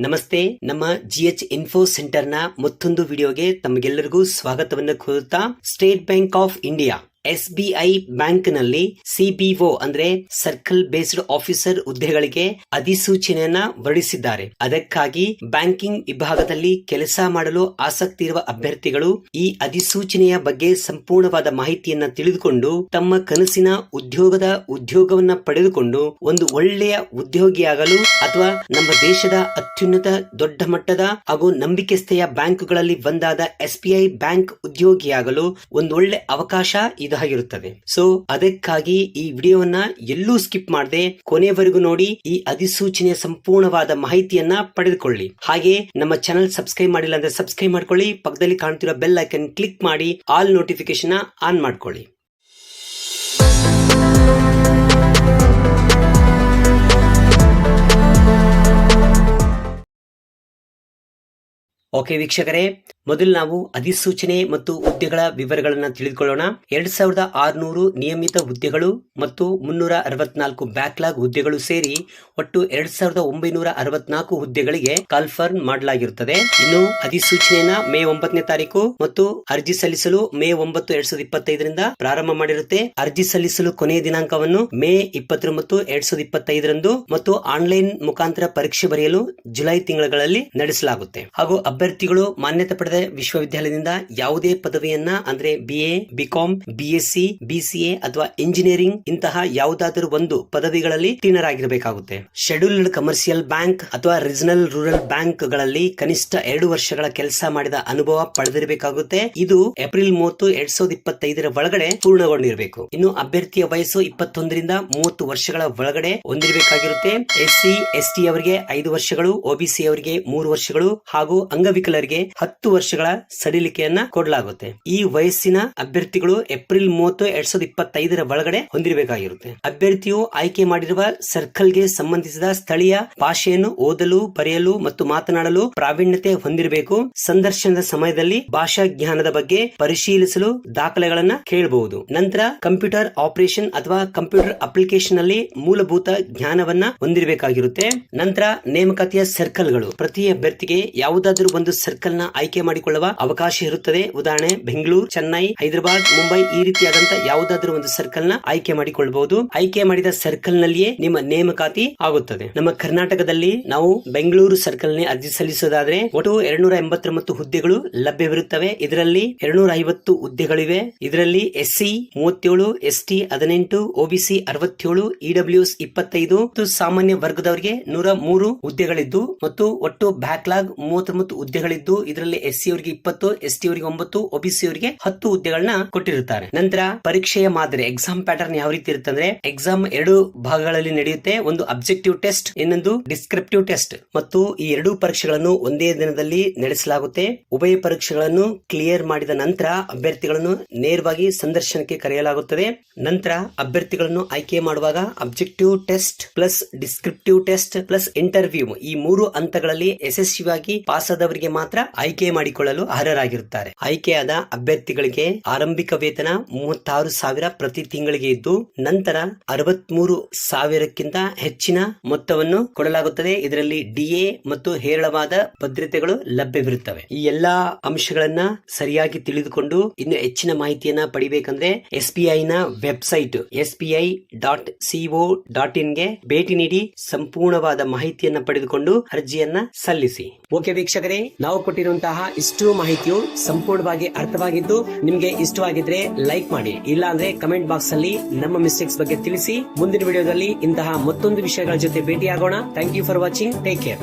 ನಮಸ್ತೆ ನಮ್ಮ GH info ಸೆಂಟರ್ನ ಮತ್ತೊಂದು ವಿಡಿಯೋಗೆ ತಮಗೆಲ್ಲರಿಗೂ ಸ್ವಾಗತವನ್ನು ಕೋರುತ್ತಾ state bank of India SBI ಬ್ಯಾಂಕ್ನಲ್ಲಿ ಸಿಬಿಒ ಅಂದ್ರೆ ಸರ್ಕಲ್ ಬೇಸ್ಡ್ ಆಫೀಸರ್ ಹುದ್ದೆಗಳಿಗೆ ಅಧಿಸೂಚನೆಯನ್ನ ಹೊರಡಿಸಿದ್ದಾರೆ. ಅದಕ್ಕಾಗಿ ಬ್ಯಾಂಕಿಂಗ್ ವಿಭಾಗದಲ್ಲಿ ಕೆಲಸ ಮಾಡಲು ಆಸಕ್ತಿ ಇರುವ ಅಭ್ಯರ್ಥಿಗಳು ಈ ಅಧಿಸೂಚನೆಯ ಬಗ್ಗೆ ಸಂಪೂರ್ಣವಾದ ಮಾಹಿತಿಯನ್ನ ತಿಳಿದುಕೊಂಡು ತಮ್ಮ ಕನಸಿನ ಉದ್ಯೋಗದ ಉದ್ಯೋಗವನ್ನ ಪಡೆದುಕೊಂಡು ಒಂದು ಒಳ್ಳೆಯ ಉದ್ಯೋಗಿಯಾಗಲು ಅಥವಾ ನಮ್ಮ ದೇಶದ ಅತ್ಯುನ್ನತ ದೊಡ್ಡ ಮಟ್ಟದ ಹಾಗೂ ನಂಬಿಕೆಸ್ಥೆಯ ಬ್ಯಾಂಕುಗಳಲ್ಲಿ ಒಂದಾದ ಎಸ್ಬಿಐ ಬ್ಯಾಂಕ್ ಉದ್ಯೋಗಿಯಾಗಲು ಒಂದು ಒಳ್ಳೆ ಅವಕಾಶ ಇದಾಗಿರುತ್ತದೆ ಸೊ ಅದಕ್ಕಾಗಿ ಈ ವಿಡಿಯೋವನ್ನ ಎಲ್ಲೂ ಸ್ಕಿಪ್ ಮಾಡದೆ ಕೊನೆವರೆಗೂ ನೋಡಿ ಈ ಅಧಿಸೂಚನೆಯ ಸಂಪೂರ್ಣವಾದ ಮಾಹಿತಿಯನ್ನ ಪಡೆದುಕೊಳ್ಳಿ. ಹಾಗೆ ನಮ್ಮ ಚಾನಲ್ ಸಬ್ಸ್ಕ್ರೈಬ್ ಮಾಡಿಲ್ಲ ಅಂದ್ರೆ ಸಬ್ಸ್ಕ್ರೈಬ್ ಮಾಡ್ಕೊಳ್ಳಿ, ಪಕ್ಕದಲ್ಲಿ ಕಾಣ್ತಿರೋ ಬೆಲ್ ಐಕನ್ ಕ್ಲಿಕ್ ಮಾಡಿ ಆಲ್ ನೋಟಿಫಿಕೇಶನ್ ಆನ್ ಮಾಡ್ಕೊಳ್ಳಿ. ಓಕೆ ವೀಕ್ಷಕರೇ ಮೊದಲು ನಾವು ಅಧಿಸೂಚನೆ ಮತ್ತು ಹುದ್ದೆಗಳ ವಿವರಗಳನ್ನು ತಿಳಿದುಕೊಳ್ಳೋಣ. ಎರಡ್ ಸಾವಿರದ ಆರುನೂರು ನಿಯಮಿತ ಹುದ್ದೆಗಳು ಮತ್ತು ಮುನ್ನೂರ ಅರವತ್ನಾಲ್ಕು ಬ್ಯಾಕ್ಲಾಗ್ ಹುದ್ದೆಗಳು ಸೇರಿ ಒಟ್ಟು ಎರಡ್ ಸಾವಿರದ ಒಂಬೈನೂರ ಅರವತ್ನಾಲ್ಕು ಹುದ್ದೆಗಳಿಗೆ ಕಾಲ್ಫರ್ಮ್ ಮಾಡಲಾಗಿರುತ್ತದೆ. ಇನ್ನು ಅಧಿಸೂಚನೆಯನ್ನ ಮೇ ಒಂಬತ್ತನೇ ತಾರೀಕು ಮತ್ತು ಅರ್ಜಿ ಸಲ್ಲಿಸಲು ಮೇ ಒಂಬತ್ತು ಎರಡ್ ಸಾವಿರದ ಇಪ್ಪತ್ತೈದರಿಂದ ಪ್ರಾರಂಭ ಮಾಡಿರುತ್ತೆ. ಅರ್ಜಿ ಸಲ್ಲಿಸಲು ಕೊನೆಯ ದಿನಾಂಕವನ್ನು ಮೇ ಇಪ್ಪತ್ತೊಂಬತ್ತು ಎರಡ್ ಸಾವಿರದ ಇಪ್ಪತ್ತೈದರಂದು ಮತ್ತು ಆನ್ಲೈನ್ ಮುಖಾಂತರ ಪರೀಕ್ಷೆ ಬರೆಯಲು ಜುಲೈ ತಿಂಗಳಲ್ಲಿ ನಡೆಸಲಾಗುತ್ತೆ. ಹಾಗೂ ಅಭ್ಯರ್ಥಿಗಳು ಮಾನ್ಯತೆ ಪಡೆದ ವಿಶ್ವವಿದ್ಯಾಲಯದಿಂದ ಯಾವುದೇ ಪದವಿಯನ್ನ, ಅಂದ್ರೆ ಬಿಎ ಬಿಕಾಂ ಬಿಎಸ್ಸಿ ಬಿಸಿಎ ಅಥವಾ ಇಂಜಿನಿಯರಿಂಗ್ ಇಂತಹ ಯಾವುದಾದರೂ ಒಂದು ಪದವಿಗಳಲ್ಲಿ ಟೀನರ್ ಆಗಿರಬೇಕಾಗುತ್ತೆ ಶೆಡ್ಯೂಲ್ಡ್ ಕಮರ್ಷಿಯಲ್ ಬ್ಯಾಂಕ್ ಅಥವಾ ರೀಜನಲ್ ರೂರಲ್ ಬ್ಯಾಂಕ್ಗಳಲ್ಲಿ ಕನಿಷ್ಠ ಎರಡು ವರ್ಷಗಳ ಕೆಲಸ ಮಾಡಿದ ಅನುಭವ ಪಡೆದಿರಬೇಕಾಗುತ್ತೆ. ಇದು ಏಪ್ರಿಲ್ ಮೂವತ್ತು, ಎರಡ್ ಸಾವಿರದ ಇಪ್ಪತ್ತೈದರ ಒಳಗಡೆ ಪೂರ್ಣಗೊಂಡಿರಬೇಕು. ಇನ್ನು ಅಭ್ಯರ್ಥಿಯ ವಯಸ್ಸು ಇಪ್ಪತ್ತೊಂದರಿಂದ ಮೂವತ್ತು ವರ್ಷಗಳ ಒಳಗಡೆ ಹೊಂದಿರಬೇಕಾಗಿರುತ್ತೆ. ಎಸ್ಸಿ ಎಸ್ಟಿ ಅವರಿಗೆ ಐದು ವರ್ಷಗಳು ಒಬಿಸಿ ಅವರಿಗೆ ಮೂರು ವರ್ಷಗಳು ಹಾಗೂ ಅಂಗವಿಕಲರಿಗೆ ಹತ್ತು ವರ್ಷಗಳ ಸಡಿಲಿಕೆಯನ್ನ ಕೊಡಲಾಗುತ್ತೆ. ಈ ವಯಸ್ಸಿನ ಅಭ್ಯರ್ಥಿಗಳು ಏಪ್ರಿಲ್ ಮೂವತ್ತು ಎರಡ್ ಸಾವಿರದ ಇಪ್ಪತ್ತೈದರ ಒಳಗಡೆ ಹೊಂದಿರಬೇಕಾಗಿರುತ್ತೆ. ಅಭ್ಯರ್ಥಿಯು ಆಯ್ಕೆ ಮಾಡಿರುವ ಸರ್ಕಲ್ಗೆ ಸಂಬಂಧಿಸಿದ ಸ್ಥಳೀಯ ಭಾಷೆಯನ್ನು ಓದಲು, ಬರೆಯಲು ಮತ್ತು ಮಾತನಾಡಲು ಪ್ರಾವೀಣ್ಯತೆ ಹೊಂದಿರಬೇಕು. ಸಂದರ್ಶನದ ಸಮಯದಲ್ಲಿ ಭಾಷಾ ಜ್ಞಾನದ ಬಗ್ಗೆ ಪರಿಶೀಲಿಸಲು ದಾಖಲೆಗಳನ್ನ ಕೇಳಬಹುದು. ನಂತರ ಕಂಪ್ಯೂಟರ್ ಆಪರೇಷನ್ ಅಥವಾ ಕಂಪ್ಯೂಟರ್ ಅಪ್ಲಿಕೇಶನ್ ಅಲ್ಲಿ ಮೂಲಭೂತ ಜ್ಞಾನವನ್ನ ಹೊಂದಿರಬೇಕಾಗಿರುತ್ತೆ. ನಂತರ ನೇಮಕಾತಿಯ ಸರ್ಕಲ್ಗಳು. ಪ್ರತಿ ಅಭ್ಯರ್ಥಿಗೆ ಯಾವುದಾದರೂ ಒಂದು ಸರ್ಕಲ್ನ ಆಯ್ಕೆ ಮಾಡಿಕೊಳ್ಳುವ ಅವಕಾಶ ಇರುತ್ತದೆ. ಉದಾಹರಣೆ, ಬೆಂಗಳೂರು, ಚೆನ್ನೈ, ಹೈದರಾಬಾದ್, ಮುಂಬೈ ಈ ರೀತಿಯಾದಂತಹ ಯಾವುದಾದ್ರೂ ಒಂದು ಸರ್ಕಲ್ನ ಆಯ್ಕೆ ಮಾಡಿಕೊಳ್ಳಬಹುದು ಆಯ್ಕೆ ಮಾಡಿದ ಸರ್ಕಲ್ ನಲ್ಲಿಯೇ ನಿಮ್ಮ ನೇಮಕಾತಿ ಆಗುತ್ತದೆ. ನಮ್ಮ ಕರ್ನಾಟಕದಲ್ಲಿ ನಾವು ಬೆಂಗಳೂರು ಸರ್ಕಲ್ ನೇ ಅರ್ಜಿ ಸಲ್ಲಿಸುವುದಾದ್ರೆ ಒಟ್ಟು ಎರಡ್ನೂರ ಎಂಬತ್ತೊಂಬತ್ತು ಹುದ್ದೆಗಳು ಲಭ್ಯವಿರುತ್ತವೆ. ಇದರಲ್ಲಿ ಎರಡ್ನೂರ ಐವತ್ತು ಹುದ್ದೆಗಳಿವೆ. ಇದರಲ್ಲಿ ಎಸ್ಸಿ ಮೂವತ್ತೇಳು, ಎಸ್ಟಿ ಹದಿನೆಂಟು ಒಬಿಸಿ ಅರವತ್ತೇಳು ಇಡಬ್ಲ್ಯೂಎಸ್ ಇಪ್ಪತ್ತೈದು ಮತ್ತು ಸಾಮಾನ್ಯ ವರ್ಗದವರಿಗೆ ನೂರ ಮೂರು ಹುದ್ದೆಗಳಿದ್ದು ಮತ್ತು ಒಟ್ಟು ಬ್ಯಾಕ್ಲಾಗ್ ಮೂವತ್ತೊಂಬತ್ತು ಹುದ್ದೆಗಳಿದ್ದು ಇದರಲ್ಲಿ ಎಸ್ಸಿ ಅವರಿಗೆ ಇಪ್ಪತ್ತು ಎಸ್ಟಿ ಅವರಿಗೆ ಒಂಬತ್ತು ಒಬಿಸಿ ಅವರಿಗೆ ಹತ್ತು ಹುದ್ದೆಗಳನ್ನ ಕೊಟ್ಟಿರುತ್ತಾರೆ. ನಂತರ ಪರೀಕ್ಷೆಯ ಮಾದರಿ ಎಕ್ಸಾಮ್ ಪ್ಯಾಟರ್ನ್ ಯಾವ ರೀತಿ ಇರುತ್ತಂದ್ರೆ ಎಕ್ಸಾಮ್ ಎರಡು ಭಾಗಗಳಲ್ಲಿ ನಡೆಯುತ್ತೆ. ಒಂದು ಅಬ್ಜೆಕ್ಟಿವ್ ಟೆಸ್ಟ್ ಇನ್ನೊಂದು ಡಿಸ್ಕ್ರಿಪ್ಟಿವ್ ಟೆಸ್ಟ್ ಮತ್ತು ಈ ಎರಡೂ ಪರೀಕ್ಷೆಗಳನ್ನು ಒಂದೇ ದಿನದಲ್ಲಿ ನಡೆಸಲಾಗುತ್ತೆ. ಉಭಯ ಪರೀಕ್ಷೆಗಳನ್ನು ಕ್ಲಿಯರ್ ಮಾಡಿದ ನಂತರ ಅಭ್ಯರ್ಥಿಗಳನ್ನು ನೇರವಾಗಿ ಸಂದರ್ಶನಕ್ಕೆ ಕರೆಯಲಾಗುತ್ತದೆ. ನಂತರ ಅಭ್ಯರ್ಥಿಗಳನ್ನು ಆಯ್ಕೆ ಮಾಡುವಾಗ objective test plus descriptive test plus interview ಈ ಮೂರು ಹಂತಗಳಲ್ಲಿ ಯಶಸ್ವಿಯಾಗಿ ಪಾಸ್ ಆದವರಿಗೆ ಮಾತ್ರ ಆಯ್ಕೆ ಮಾಡಿಕೊಳ್ಳಲು ಅರ್ಹರಾಗಿರುತ್ತಾರೆ. ಆಯ್ಕೆಯಾದ ಅಭ್ಯರ್ಥಿಗಳಿಗೆ ಆರಂಭಿಕ ವೇತನ ಮೂವತ್ತಾರು ಸಾವಿರ ಪ್ರತಿ ತಿಂಗಳಿಗೆ ಇದ್ದು, ನಂತರ ಅರವತ್ಮೂರು ಸಾವಿರಕ್ಕಿಂತ ಹೆಚ್ಚಿನ ಮೊತ್ತವನ್ನು ಕೊಡಲಾಗುತ್ತದೆ. ಇದರಲ್ಲಿ ಡಿಎ ಮತ್ತು ಹೇರಳವಾದ ಭದ್ರತೆಗಳು ಲಭ್ಯವಿರುತ್ತವೆ. ಈ ಎಲ್ಲಾ ಅಂಶಗಳನ್ನ ಸರಿಯಾಗಿ ತಿಳಿದುಕೊಂಡು ಇನ್ನು ಹೆಚ್ಚಿನ ಮಾಹಿತಿಯನ್ನ ಪಡಿಬೇಕಂದ್ರೆ ಎಸ್ ಬಿ ಐ ನ website SBI dot CO dot ಇನ್ಗೆ ಭೇಟಿ ನೀಡಿ ಸಂಪೂರ್ಣವಾದ ಮಾಹಿತಿಯನ್ನ ಪಡೆದುಕೊಂಡು ಅರ್ಜಿಯನ್ನ ಸಲ್ಲಿಸಿ. ಓಕೆ ವೀಕ್ಷಕರೇ, ನಾವು ಕೊಟ್ಟಿರುವಂತಹ ಇಷ್ಟು ಮಾಹಿತಿಯು ಸಂಪೂರ್ಣವಾಗಿ ಅರ್ಥವಾಗಿದ್ದು ನಿಮಗೆ ಇಷ್ಟವಾಗಿದ್ರೆ ಲೈಕ್ ಮಾಡಿ. ಇಲ್ಲ ಅಂದ್ರೆ ಕಮೆಂಟ್ ಬಾಕ್ಸ್ ಅಲ್ಲಿ ನಮ್ಮ ಮಿಸ್ಟೇಕ್ಸ್ ಬಗ್ಗೆ ತಿಳಿಸಿ. ಮುಂದಿನ ವಿಡಿಯೋದಲ್ಲಿ ಇಂತಹ ಮತ್ತೊಂದು ವಿಷಯಗಳ ಜೊತೆ ಭೇಟಿಯಾಗೋಣ. Thank you for watching. Take care.